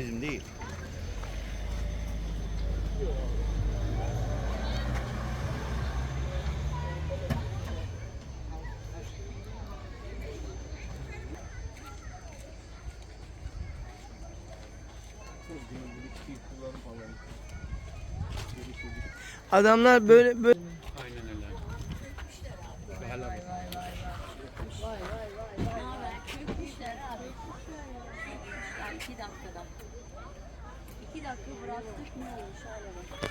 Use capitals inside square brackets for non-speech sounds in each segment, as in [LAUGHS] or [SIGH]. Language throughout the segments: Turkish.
Turizm değil. Adamlar böyle böyle Aynen öyle. Helal olsun. Çökmüşler abi. Yani iki dakikada. İki dakika bıraktık ne olmuş hala bak.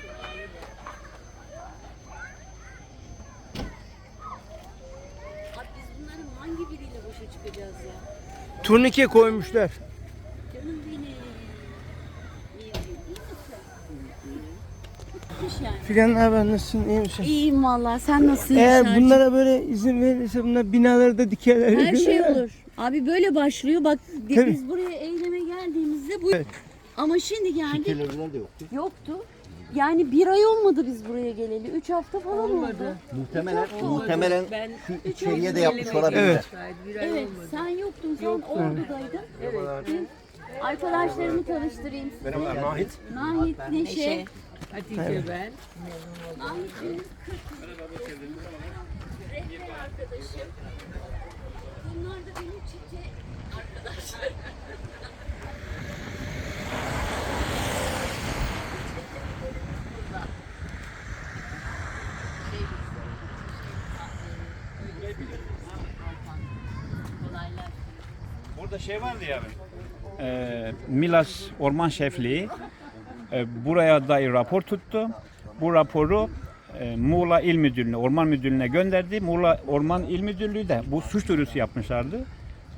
Abi biz bunların hangi biriyle başa çıkacağız ya? turnike koymuşlar. Canım benim. İyi, iyi, yani. Figen haber nasılsın iyi misin? İyiyim vallahi sen nasılsın? Eğer Yaşar'cığım? bunlara böyle izin verirse bunlar binaları da dikerler. Her şey olur. Abi böyle başlıyor. Bak Tabii. biz buraya bu. Evet. Ama şimdi geldik. Fikirler de yoktu. Yoktu. Yani bir ay olmadı biz buraya geleli. Üç hafta falan oldu. Muhtemelen, muhtemelen Ben şu içeriye de yapmış olabilirler. Evet. Bir ay Evet olmadı. sen yoktun. Sen ordudaydın. Evet. Arkadaşlarımı tanıştırayım size. Merhabalar Nahit. Nahit Neşe. Hatice ben. Nahit'in rehber arkadaşım. Bunlar da benim çiçe arkadaşlarım. Burada şey vardı ya. Ee, Milas Orman Şefliği e, buraya dair rapor tuttu. Bu raporu e, Muğla İl Müdürlüğü'ne, Orman Müdürlüğü'ne gönderdi. Muğla Orman İl Müdürlüğü de bu suç duyurusu yapmışlardı.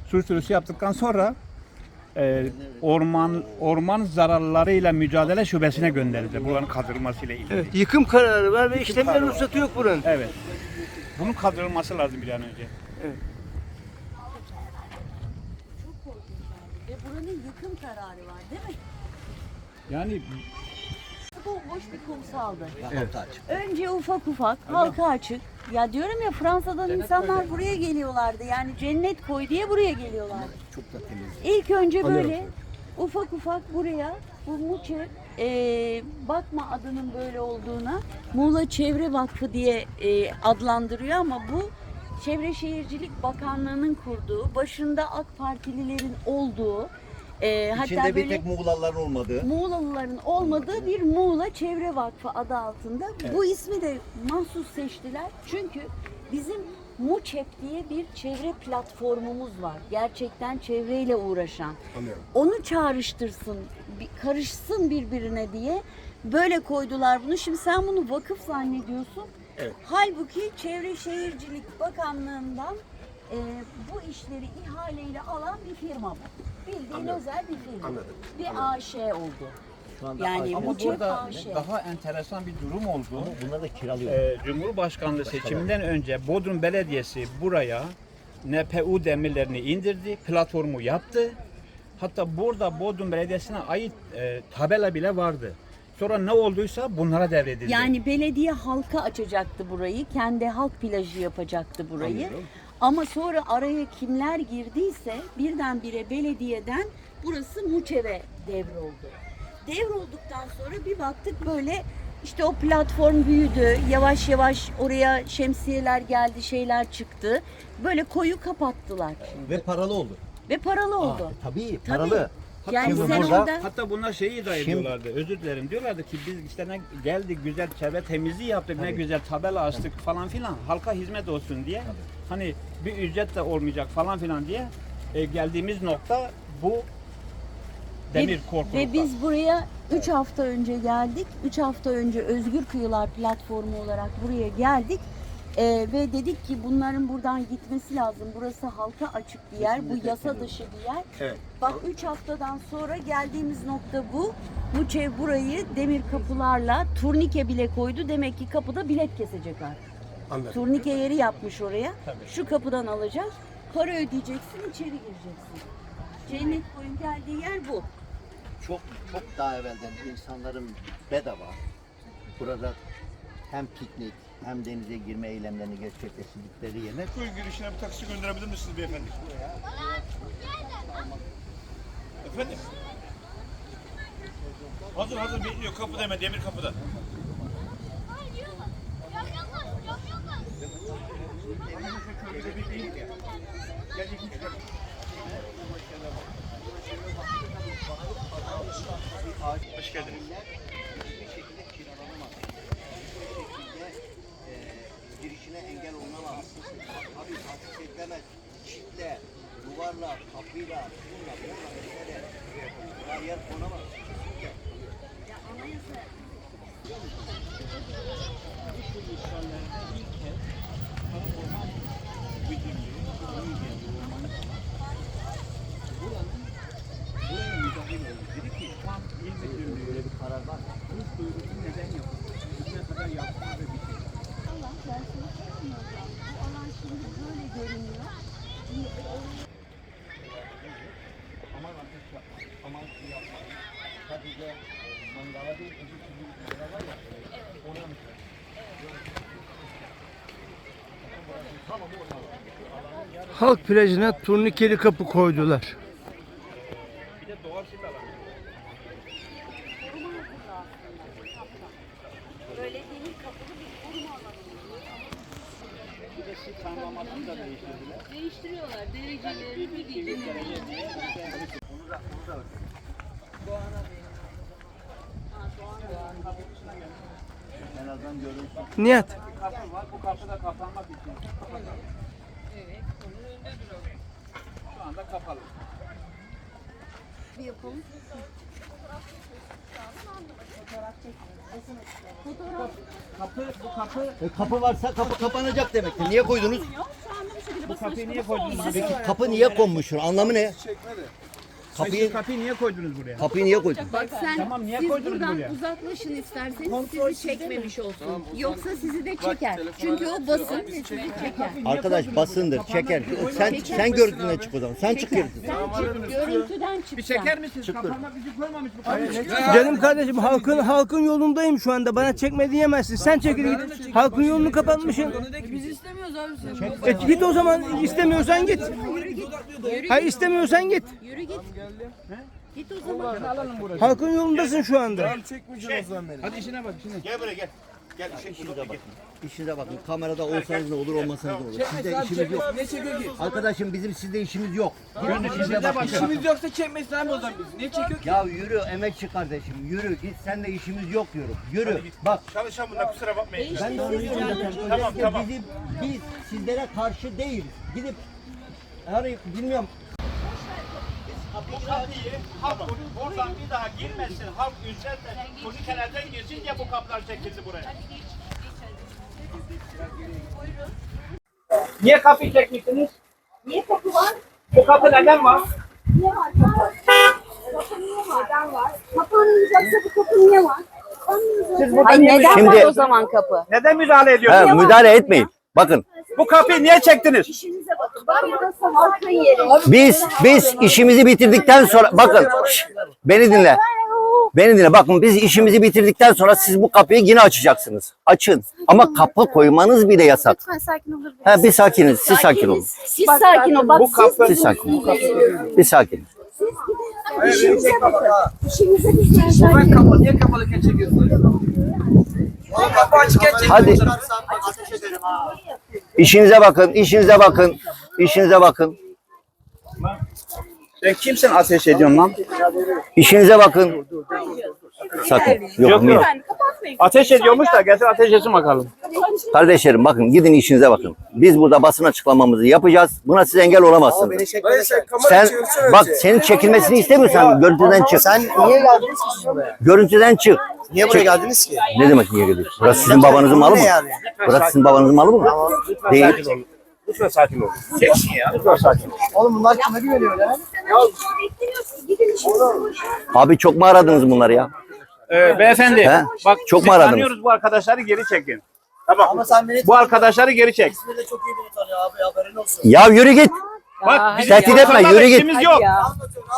Suç duyurusu yaptıktan sonra e, orman orman zararlarıyla mücadele şubesine gönderdi. Buranın kaldırılmasıyla ilgili. Evet, yıkım kararı var ve işlemler ruhsatı yok buranın. Evet. Bunun kaldırılması lazım bir an önce. Çok korkunç abi. Ve buranın yıkım kararı var değil mi? Yani Bomboş bir kumsaldı. Evet. açık. Önce ufak ufak, halka açık. Ya diyorum ya Fransa'dan insanlar buraya geliyorlardı. Yani cennet koy diye buraya geliyorlardı. Çok da temiz. İlk önce böyle ufak ufak buraya bu Muçe e, bakma adının böyle olduğuna Muğla Çevre Vakfı diye e, adlandırıyor ama bu Çevre Şehircilik Bakanlığı'nın kurduğu, başında AK Partililerin olduğu, e, hatta İçinde bir böyle tek Muğlalıların olmadığı. Muğlalıların olmadığı bir Muğla Çevre Vakfı adı altında. Bu ismi de mahsus seçtiler. Çünkü bizim MUÇEP diye bir çevre platformumuz var. Gerçekten çevreyle uğraşan. Onu çağrıştırsın, bir- karışsın birbirine diye böyle koydular bunu. Şimdi sen bunu vakıf zannediyorsun. Evet. Halbuki Çevre Şehircilik Bakanlığı'ndan e, bu işleri ihaleyle alan bir firma bu. Bildiğin özel bir firma. Anladım. Bir AŞ oldu. Şu anda Yani ama bu burada AŞ. daha enteresan bir durum oldu. bunlar da kiralıyor. Ee, Cumhurbaşkanlığı seçiminden önce Bodrum Belediyesi buraya NPU demirlerini indirdi, platformu yaptı. Hatta burada Bodrum Belediyesi'ne ait e, tabela bile vardı. Sonra ne olduysa bunlara devredildi. Yani belediye halka açacaktı burayı. Kendi halk plajı yapacaktı burayı. Anlıyorum. Ama sonra araya kimler girdiyse birdenbire belediyeden burası Muçeve devroldu. Devrolduktan sonra bir baktık böyle işte o platform büyüdü. Yavaş yavaş oraya şemsiyeler geldi, şeyler çıktı. Böyle koyu kapattılar. Ve paralı oldu. Ve paralı oldu. Aa, tabii Tabii. paralı. Yani Şimdi sen burada- orada Hatta bunlar şeyi iddia Şimdi- ediyorlardı. Özür dilerim. Diyorlardı ki biz işte ne geldik güzel çevre temizliği yaptık. Ne güzel tabela astık falan filan. Halka hizmet olsun diye. Hani bir ücret de olmayacak falan filan diye e, geldiğimiz nokta bu demir Ve- korkuluklar. Ve biz buraya 3 hafta önce geldik. 3 hafta önce Özgür Kıyılar platformu olarak buraya geldik. Ee, ve dedik ki bunların buradan gitmesi lazım. Burası halka açık bir yer. Bu yasa dışı bir yer. Evet. Bak 3 haftadan sonra geldiğimiz nokta bu. Muçev burayı demir kapılarla turnike bile koydu. Demek ki kapıda bilet kesecek artık. Anladım. Turnike yeri yapmış oraya. Şu kapıdan alacağız. Para ödeyeceksin, içeri gireceksin. Cennet koyun geldiği yer bu. Çok çok daha evvelden insanların bedava burada hem piknik hem denize girme eylemlerini gerçekleştirdikleri yerine Köy girişine bir taksi gönderebilir misiniz beyefendi? Efendim? Hazır hazır bekliyor kapıda hemen demir kapıda. Hoş geldiniz. Bir şekilde kiralanamaz. Bir şekilde e, girişine engel olunamaz. Abi ateş edilemez. Çitle, duvarla, kapıyla, şunla, bununla vesaire. Her yer konamaz. Böyle bir karar var. Allah ben söyleyeyim hocam. Bu alan şimdi böyle görünüyor. Aman ateş yapma, aman su yapma. Sadece mangala değil, öbür türlü bir mangal var ya. Ona mı? Halk plajına turnikeli kapı koydular. Böyle demir kapılı bir koruma alanı. Değiştiriyorlar derecelerini bir gecelerini. Onu da, onu da öyle. En azından görünsün. Nihat. Kapı var. Bu kapı da kapanmak için. Şu anda kapalı. Bir yapalım. Kapı, bu kapı, E, kapı varsa kapı kapanacak demektir. Niye koydunuz? bu kapıyı niye koydunuz? Peki kapı niye konmuş? Anlamı ne? Kapıyı, Kapıyı niye koydunuz buraya? kapıyı niye koydun? Bak sen Tamam, niye siz koydunuz buradan buraya? uzaklaşın isterseniz sizi çekmemiş olsun. Yoksa sizi de çeker. Çünkü o basın çeker. Arkadaş basındır, çeker. Sen sen görüntüden çık o zaman. Sen çık görüntüden. Sen çık görüntüden çık. Bir çeker misiniz? Kapanmak için koymamış bu kapıyı. Canım kardeşim halkın halkın yolundayım şu anda. Bana çekme diyemezsin. Sen çekil git. Halkın yolunu kapatmışsın. Biz istemiyoruz abi seni. E, git o zaman istemiyorsan git. Hayır istemiyorsan git. Yürü git. Git o zaman. Halkın yolundasın şu anda. Hadi işine bak işine. Gel buraya gel. Gel şey İşinize bakın. İşinize bakın. Kamerada olsanız ne olur, olmasanız ne olur. Sizde işimiz yok. Ne çekiyor ki? Arkadaşım bizim sizde işimiz yok. İşinize bakın. İşimiz yoksa çekmesin abi o zaman biz. Niye çekiyor ki? Ya yürü emekçi kardeşim yürü git sen de işimiz yok diyorum. Yürü bak Çalışan bunlar kusura bakmayın. ben de onu zaten. Tamam, tamam. Bizim, biz sizlere karşı değiliz. Gidip hani bilmiyorum Bu kapıyı halk buradan bir daha girmesin. Halk üzerinde turnikelerden girsin diye bu kapılar çekildi buraya. Niye kapıyı çekmişsiniz? Niye kapı var? Bu kapı neden var? Niye var kapı? Kapı niye var? Neden var? Kapı alınacaksa bu kapı niye var? Siz burada Ay niye, neden Şimdi- var o zaman kapı? neden müdahale ediyorsunuz? He, müdahale etmeyin. Bakın Bu kapıyı niye çektiniz? İşinize bakın. Ben burası halkın yeri. biz biz işimizi bitirdikten sonra bakın şş, beni dinle. Beni dinle. Bakın biz işimizi bitirdikten sonra siz bu kapıyı yine açacaksınız. Açın. Ama kapı koymanız bile yasak. Lütfen sakin olur? He, bir sakiniz. Siz sakin olun. Siz sakin ol. Bak Bu kapı Siz sakin olun. Bir sakin. İşinize bakın. İşinize lütfen sakin olun. Kapı niye kapalıyken çekiyorsun? Kapı açıkken çekiyorsun. Hadi. İşinize bakın. işinize bakın. İşinize bakın. Sen kimsin ateş ediyorsun lan? İşinize bakın. Sakın. Yok, Yok, yok. Ateş ediyormuş da gelsin ateş etsin bakalım. Kardeşlerim bakın gidin işinize bakın. Biz burada basın açıklamamızı yapacağız. Buna siz engel olamazsınız. Sen bak senin çekilmesini istemiyorsan görüntüden çık. Sen niye geldiniz ki buraya? Görüntüden çık. Niye buraya geldiniz ki? Ne demek niye geliyorsun? Burası sizin babanızın malı mı? Yani? Burası sizin babanızın malı mı? Değil. Lütfen sakin ol. Çeksin ya. Lütfen sakin ol. Oğlum bunlar kime güveniyor lan? Abi çok mu aradınız bunları ya? Ee, beyefendi. He? Bak Çok mu aradınız? tanıyoruz bu arkadaşları geri çekin. Tamam. Ama sen beni Bu arkadaşları geri çek. İsmi de çok iyi beni tanıyor abi haberin olsun. Ya yürü git. Bak bizim Tehdit etme, yürü git. işimiz yok.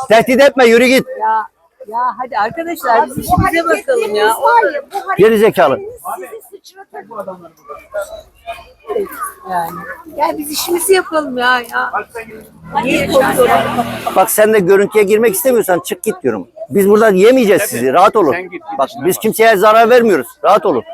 Tehdit etme yürü git. Ya ya hadi arkadaşlar biz Bu işimize bakalım ya. var ya. Bu Geri zekalı. hareketleriniz sizi sıçratır. Gel biz işimizi yapalım ya. ya. Niye? Bak sen de görüntüye girmek istemiyorsan çık git diyorum. Biz burada yemeyeceğiz sizi. Rahat olun. Sen git, Bak işine biz bak. kimseye zarar vermiyoruz. Rahat olun.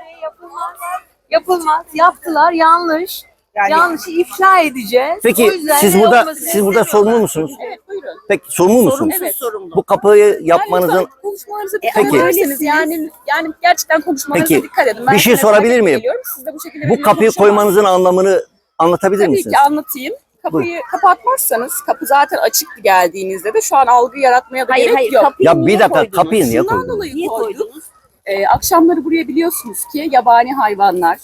Yapılmaz. Yaptılar yanlış. Yanlışı ifşa edeceğiz. O Peki siz burada siz burada sorumlu musunuz? Evet buyurun. Peki sorumlu musunuz? Evet sorumlu. Bu kapıyı yapmanızın konuşmalarınıza Peki. dikkat ederseniz yani yani gerçekten konuşmalarınıza Peki, dikkat edin. bir şey sorabilir miyim? Siz de bu şekilde bu kapıyı koymanızın anlamını anlatabilir Tabii misiniz? ki anlatayım. Kapıyı kapatmazsanız, kapı zaten açıktı geldiğinizde de şu an algı yaratmaya da Hayır gerek hayır yok. kapıyı Ya bir dakika koydunuz? kapıyı niye Şundan koydunuz? dolayı Niye koyduk. koydunuz? Ee, akşamları buraya biliyorsunuz ki yabani hayvanlar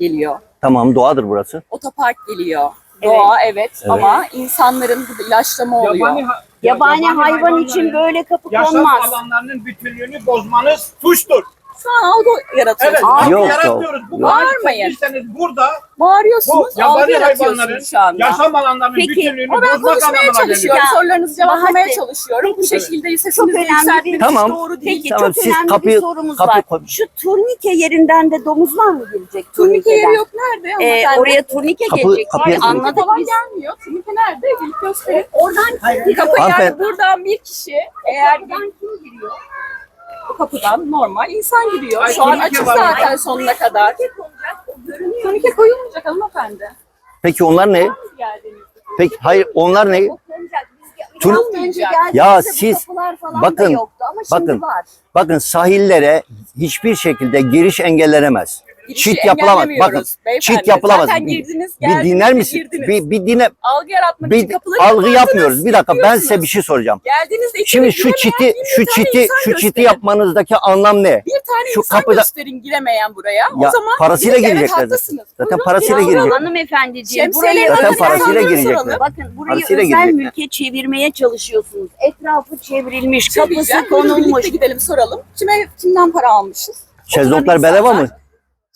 geliyor. Tamam doğadır burası. Otopark geliyor. Doğa evet, ama insanların ilaçlama oluyor. Yabani, ha- Yabani hayvan için böyle kapı yaşam konmaz. alanlarının bütünlüğünü bozmanız suçtur. Şu an algı yaratıyorsunuz. Evet, yok, yaratıyoruz. Bu yok. bağırmayın. Bağırmayın. burada bu Bağırıyorsunuz, algı yabani yaratıyorsunuz hayvanların şu anda. yaşam alanlarının Peki, bütünlüğünü Ama ben bozmak konuşmaya anlamına geliyor. çalışıyorum. Sorularınızı cevaplamaya Bahattin, çalışıyorum. Bu şekilde çok sesinizi önemli bir Tamam. doğru değil. Peki Tamam, çok siz önemli kapıyı- bir sorumuz kapıyı var. koy- Şu turnike yerinden de domuzlar mı girecek? Turnike yeri yok nerede? Ee, hanımefendi? oraya turnike Kapı- gelecek. kapıya Hayır, turnike- anladık falan biz. gelmiyor. Turnike nerede? İlk gösterin. Oradan kapı Hanımefendi- yani buradan bir kişi eğer buradan Bu kapıdan normal insan giriyor. Ay, Şu an açık var. zaten sonuna kadar. Turnike koyulmayacak hanımefendi. Peki onlar ne? Peki hayır onlar ne? Tur- Ya siz- bakın, da yoktu ama şimdi bakın. var. Bakın sahillere hiçbir şekilde giriş engellenemez. Çit yapılamaz. engellemiyoruz Bakın çit yapılamaz. Zaten Bir, girdiniz, bir geldiniz dinler ve misin? girdiniz. Bir, bir dinle. Algı yaratmak için Bir kapıları algı yapmıyoruz. Bir dakika ben size bir şey soracağım. Geldiğinizde Şimdi şu çiti bir şu çiti şu çiti gösterin. yapmanızdaki anlam ne? Bir tane Şu insan kapıda- gösterin giremeyen buraya. Ya o zaman parasıyla bir de evet, girecekler zaten. parasıyla girecek. Hanımefendiciğim Şemsiyeleri burayı Zaten parasıyla girecekler. Bakın burayı özel girecekler. mülke çevirmeye çalışıyorsunuz. Etrafı çevrilmiş, kapısı konulmuş. Gidelim soralım. Kime, kimden para almışız? Şezlonglar bedava mı?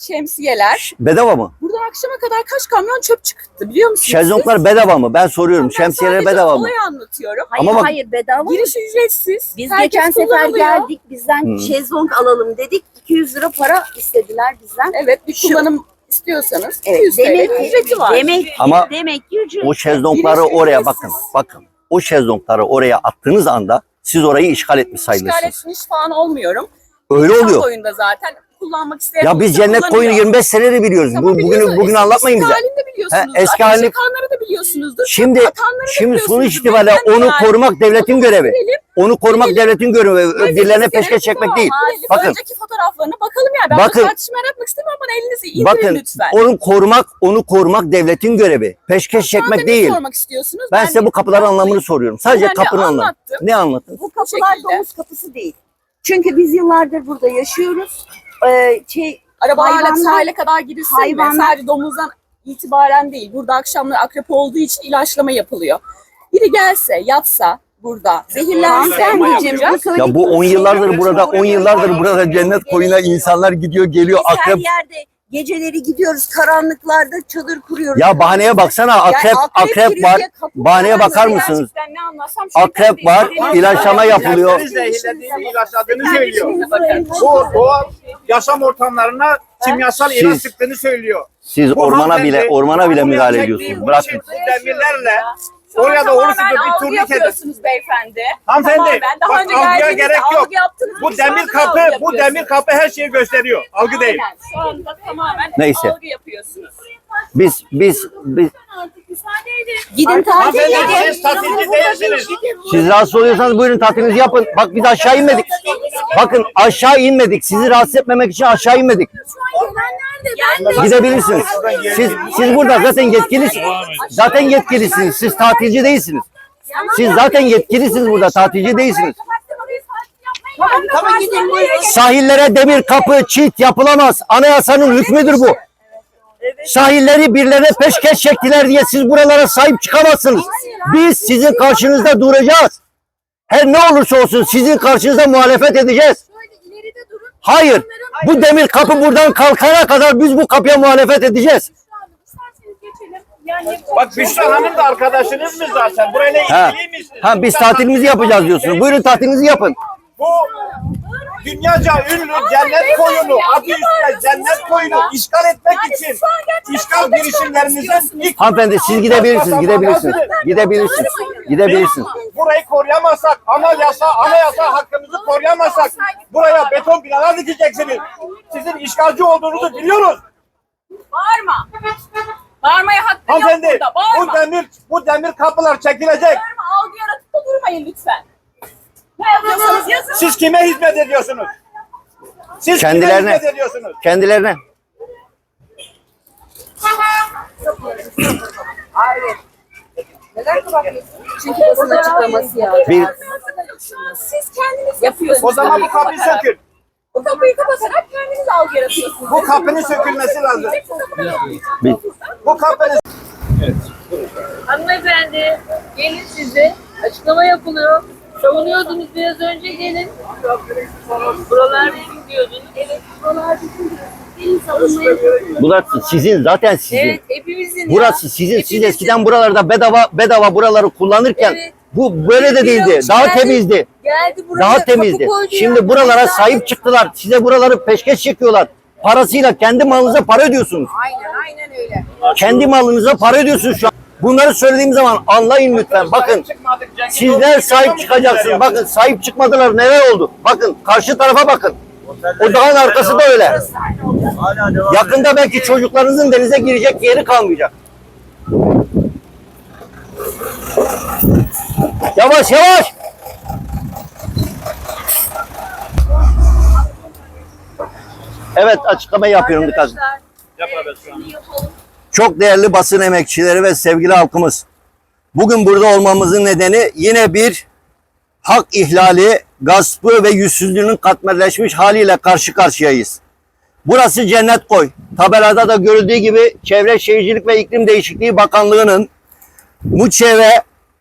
Şemsiyeler. Bedava mı? Buradan akşama kadar kaç kamyon çöp çıktı biliyor musunuz? Şezlonglar bedava mı? Ben soruyorum. Ben Şemsiyeler sadece bedava mı? Olayı anlatıyorum. Hayır Ama bak- hayır bedava mı? Giriş ücretsiz. Biz Herkes geçen sefer kullanılıyor. geldik bizden Hmm. şezlong alalım dedik. 200 lira para istediler bizden. Evet bir kullanım istiyorsanız Evet, 200 TL demek ki, ücreti var. demek ki, Ama demek ki ücret. O şezlongları Giriş oraya ücretsiz. bakın. Bakın. O şezlongları oraya attığınız anda siz orayı işgal etmiş İşgal sayılırsınız. etmiş falan olmuyorum. Öyle oluyor. boyunda zaten kullanmak isteyen Ya biz cennet koyunu 25 senedir biliyoruz. Tamam, Bu, bugün bugün Eski- anlatmayın eski bize. halini de biliyorsunuz. He, eski Ateş halini- yakanları da biliyorsunuzdur. Şimdi Atanları da şimdi sonuç itibariyle onu yani. korumak devletin görevi. Onu korumak devletin görevi. Birilerine peşkeş çekmek tamam, değil. girelim. Bakın. Önceki fotoğraflarına bakalım ya. Ben Bakın. tartışma yaratmak istemiyorum ama elinizi indirin Bakın lütfen. onu korumak onu korumak devletin görevi. Peşkeş çekmek değil. sormak istiyorsunuz? Ben size bu kapıların anlamını soruyorum. Sadece Ben de kapının anlamı. Ne anlatın? Bu kapılar domuz kapısı değil. Çünkü biz yıllardır burada yaşıyoruz. Ee, şey, Hayvanlar- sahile kadar girilsin hayvanlar- mi? Sadece domuzdan itibaren değil. Burada akşamları akrep olduğu için ilaçlama yapılıyor. Biri gelse, yatsa burada, zehirlense yapacak? söyledikleri Ya bu 10 yıllardır burada 10 yıllardır burada cennet koyuna insanlar gidiyor geliyor Biz her akrep. yerde geceleri gidiyoruz karanlıklarda çadır kuruyoruz. Ya bahaneye baksana Yani akrep akrep var. Bahaneye bakar mısınız? Ne anlatsam Akrep var, ilaçlama yapılıyor. Zehirlediğini, ilaçladığını söylüyor. Bu doğal yaşam ortamlarına kimyasal ilaç sıktığını söylüyor. Siz ormana bile ormana bile müdahale ediyorsunuz. bu Bırakın. demirlerle oraya da orası da bir turnike yapıyorsunuz beyefendi. Hanımefendi, Tamamen. Daha bak önce algıya geldiğinizde gerek yok. algı yaptınız. Bu demir kapı, bu demir kapı her şeyi gösteriyor. Algı değil. Aynen. Şu anda tamamen Neyse. algı yapıyorsunuz. Biz biz biz Gidin tatil edin. siz tatilci değilsiniz. siz rahatsız oluyorsanız buyurun tatilinizi yapın. Bak biz aşağı inmedik. Bakın aşağı inmedik. Sizi rahatsız etmemek için aşağı inmedik. Gidebilirsiniz. Siz siz burada zaten yetkilisiniz. Zaten yetkilisiniz. Siz tatilci değilsiniz. Siz zaten yetkilisiniz burada. Tatilci değilsiniz. Sahillere demir kapı, çit yapılamaz. Anayasanın hükmüdür bu. Sahilleri birilerine peşkeş çektiler diye siz buralara sahip çıkamazsınız. Biz sizin karşınızda duracağız. Her ne olursa olsun sizin karşınızda muhalefet edeceğiz. Hayır. Bu demir kapı buradan kalkana kadar biz bu kapıya muhalefet edeceğiz. Bak Büşra Hanım da arkadaşınız mı zaten? Burayla Ha. ilgili misiniz? Ha biz tatilimizi yapacağız diyorsunuz. Buyurun tatilinizi yapın. Bu dünyaca ünlü cennet koyunu, adı üstünde cennet koyunu işgal etmek için işgal girişimlerinizin ilk Hanımefendi siz gidebilirsiniz, gidebilirsiniz. Gidebilirsiniz. Gidebilirsiniz. burayı koruyamazsak, anayasa, anayasa hakkımızı koruyamazsak buraya beton binalar dikeceksiniz. Sizin işgalci olduğunuzu biliyoruz. Bağırma. Bağırmaya hakkı yok Hanımefendi burada. Bağırma. bu demir, bu demir kapılar çekilecek. Bağırma. Algı yaratıp da durmayın lütfen. Siz kime hizmet ediyorsunuz? Siz Kendilerine. kime hizmet ediyorsunuz? Kendilerine. Çünkü basın açıklaması ya. Bir Siz kendiniz yapıyorsunuz. O zaman bu kapıyı sökün. Bu kapıyı kapatarak kendiniz algı yaratıyorsunuz. Bu kapının sökülmesi lazım. bir Bu kapının Hanımefendi gelin size açıklama yapılıyor. Savunuyordunuz biraz önce gelin. Buralar bizim diyordunuz. Evet, buralar bizim. Gelin savunma yapın. burası sizin zaten sizin. Evet hepimizin ya. Burası sizin. Siz Hepimizin. eskiden buralarda bedava bedava buraları kullanırken Evet. bu böyle de değildi. Yok, Daha geldi. temizdi. Geldi buraya Daha kapı temizdi. koydu ya. Şimdi buralara Zaten- sahip çıktılar. Size buraları peşkeş çekiyorlar. Parasıyla kendi malınıza para ödüyorsunuz. Aynen aynen öyle. Kendi malınıza para ödüyorsunuz şu an. Bunları söylediğim zaman anlayın lütfen. Bakın sizler sahip çıkacaksınız. Bakın sahip çıkmadılar neler oldu. Bakın karşı tarafa bakın. O dağın arkası da öyle. Yakında belki çocuklarınızın denize girecek yeri kalmayacak. Yavaş yavaş. Evet açıklama yapıyorum dikkat. edin. Çok değerli basın emekçileri ve sevgili halkımız. Bugün burada olmamızın nedeni yine bir hak ihlali, gaspı ve yüzsüzlüğünün katmerleşmiş haliyle karşı karşıyayız. Burası Cennet Koy. Tabelada da görüldüğü gibi Çevre Şehircilik ve İklim Değişikliği Bakanlığı'nın Muçe ve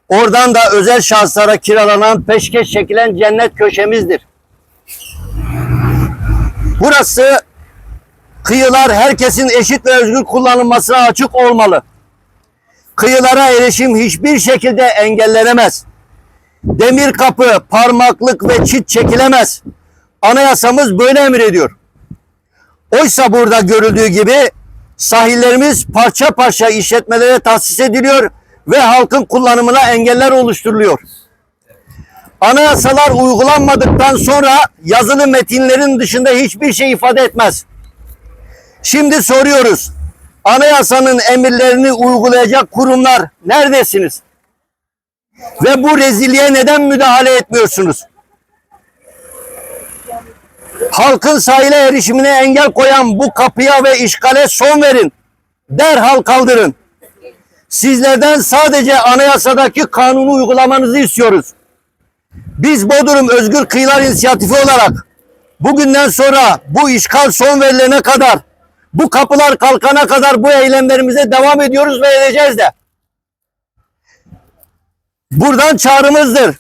oradan da özel şahıslara kiralanan peşkeş çekilen cennet köşemizdir. Burası kıyılar herkesin eşit ve özgür kullanılmasına açık olmalı. Kıyılara erişim hiçbir şekilde engellenemez. Demir kapı, parmaklık ve çit çekilemez. Anayasamız böyle emrediyor. Oysa burada görüldüğü gibi sahillerimiz parça parça işletmelere tahsis ediliyor ve halkın kullanımına engeller oluşturuluyor. Anayasalar uygulanmadıktan sonra yazılı metinlerin dışında hiçbir şey ifade etmez. Şimdi soruyoruz. Anayasanın emirlerini uygulayacak kurumlar neredesiniz? Ve bu rezilliğe neden müdahale etmiyorsunuz? Halkın sahile erişimine engel koyan bu kapıya ve işgale son verin. Derhal kaldırın. Sizlerden sadece anayasadaki kanunu uygulamanızı istiyoruz. Biz Bodrum Özgür Kıyılar İnisiyatifi olarak bugünden sonra bu işgal son verilene kadar bu kapılar kalkana kadar bu eylemlerimize devam ediyoruz ve edeceğiz de. Buradan çağrımızdır.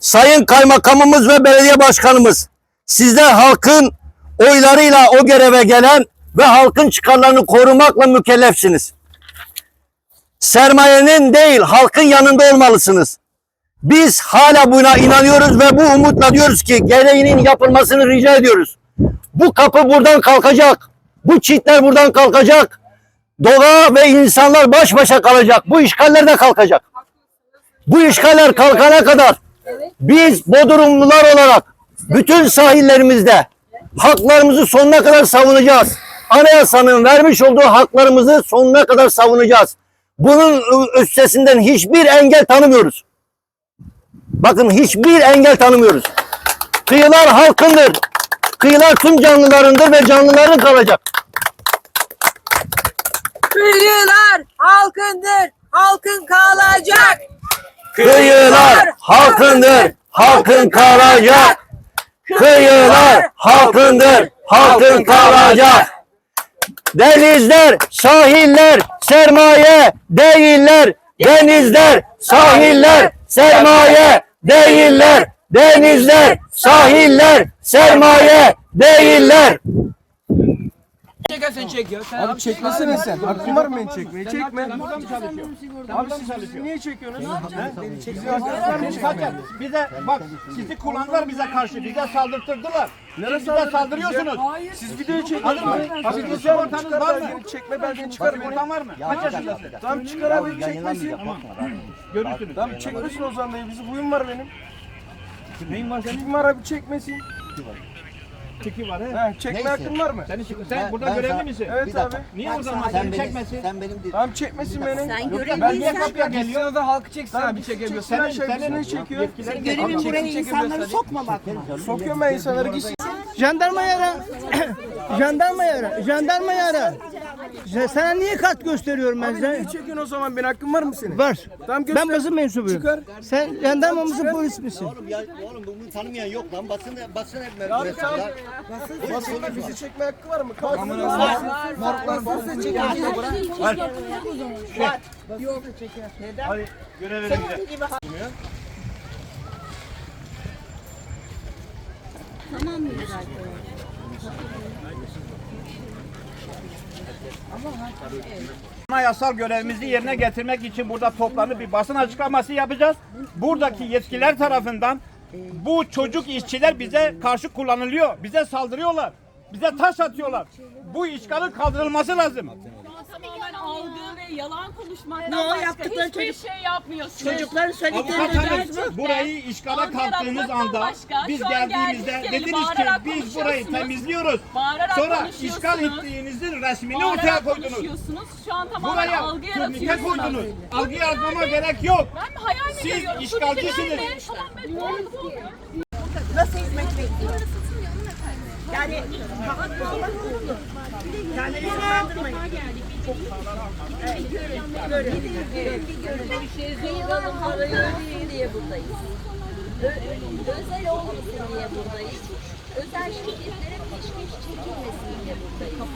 Sayın Kaymakamımız ve Belediye Başkanımız sizler halkın oylarıyla o göreve gelen ve halkın çıkarlarını korumakla mükellefsiniz. Sermayenin değil halkın yanında olmalısınız. Biz hala buna inanıyoruz ve bu umutla diyoruz ki gereğinin yapılmasını rica ediyoruz. Bu kapı buradan kalkacak. Bu çitler buradan kalkacak. Doğa ve insanlar baş başa kalacak. Bu işgaller de kalkacak. Bu işgaller kalkana kadar biz Bodrumlular olarak bütün sahillerimizde haklarımızı sonuna kadar savunacağız. Anayasanın vermiş olduğu haklarımızı sonuna kadar savunacağız. Bunun üstesinden hiçbir engel tanımıyoruz. Bakın hiçbir engel tanımıyoruz. Kıyılar halkındır. Kıyılar tüm canlılarındır ve canlıların kalacak. Kıyılar halkındır. Halkın kalacak. Kıyılar halkındır, halkın kalacak. Kıyılar halkındır, halkın kalacak. Denizler, sahiller, sermaye değiller. Denizler, sahiller, sermaye değiller. Denizler, sahiller, sermaye değiller. Çekersen çek ya. Sen Abi çekmesene sen. Hakkın var mı beni çekmeye? Çekme. Burada mı çalışıyor? Abi siz bizi niye çekiyorsunuz? Biz kaçar. Bize bak sizi kullandılar bize karşı. Bize saldırtırdılar. Nereye Siz bize saldırıyorsunuz. Siz videoyu çekin. Alır mı? Abi çıkar var mı? çekme belgeni çıkar beni. Sigortan var mı? Kaç yaşındasın? Tamam çıkar abi çekmesin. Görürsünüz. Tamam çekmesin o zaman bizi huyum var benim. Neyim var senin? Huyum var abi çekmesin. Tiki var he. Ha, çekme hakkın var mı? Sen, sen Ben- burada ben görevli sana- misin? Evet Bir dakika. abi. Niye o zaman Sen seni benim, çekmesin? sen benim değil. Tamam çekmesin beni. Sen Ben niye görevliysen kapıya geliyor? da halkı çeksin Tamam bir çekiyor. Senin şey bizi çekiyor. Görevim buraya insanları sokmamak mı? Sokuyorum ben insanları gitsin. Jandarmayı [LAUGHS] ara. Jandarmayı ara. Jandarmayı ara. Ya Sana niye kat gösteriyorum ben Abi niye çekiyorsun o zaman? Benim hakkım var mı senin? Var. Tamam göster. Ben basın mensubuyum. Çıkar. Sen jandarma mısın polis misin? Oğlum ya oğlum bunu tanımayan yok lan. Basın basın hep tamam. ya. Basında bizi çekme hakkı var mı? Kalkın. Morglar basın çekiyor. Hadi görev bize. tamam mı zaten? Yasal görevimizi yerine getirmek için burada toplanıp bir basın açıklaması yapacağız. Buradaki yetkililer tarafından bu çocuk işçiler bize karşı kullanılıyor. Bize saldırıyorlar. Bize taş atıyorlar. Bu işgalin kaldırılması lazım. Tamamen algı ve yalan konuşmaktan Ne o başka yaptıkları hiçbir çocuk- şey yapmıyorsunuz. Çocukların Avukat söylediklerini hanım duydunuz mu? burayı işgale Algı kalktığınız yaratmaktan anda başka, biz şu an geldiğimizde geldiğiniz dediniz gibi ki bağırarak biz burayı konuşuyorsunuz. temizliyoruz. Bağırarak Sonra konuşuyorsunuz. işgal ettiğinizin resmini Bağırarak ortaya koydunuz. konuşuyorsunuz. Şu an tamamen Buraya algı turnike yaratıyorsunuz. koydunuz. Algı yaratmama gerek yok. Ben mi hayal mi Siz görüyorum? işgalcisiniz. Turuncu nerede? Tamam ben doğru bu oluyor. Nasıl hizmet bekliyor? Yani rahat bağlar oldu. Yani izin Bir şey zorlayalım parayı ödeyin diye buradayız. Ö- özel olmasın diye buradayız. Özel şirketlere peşkeş çekilmesin diye buradayız.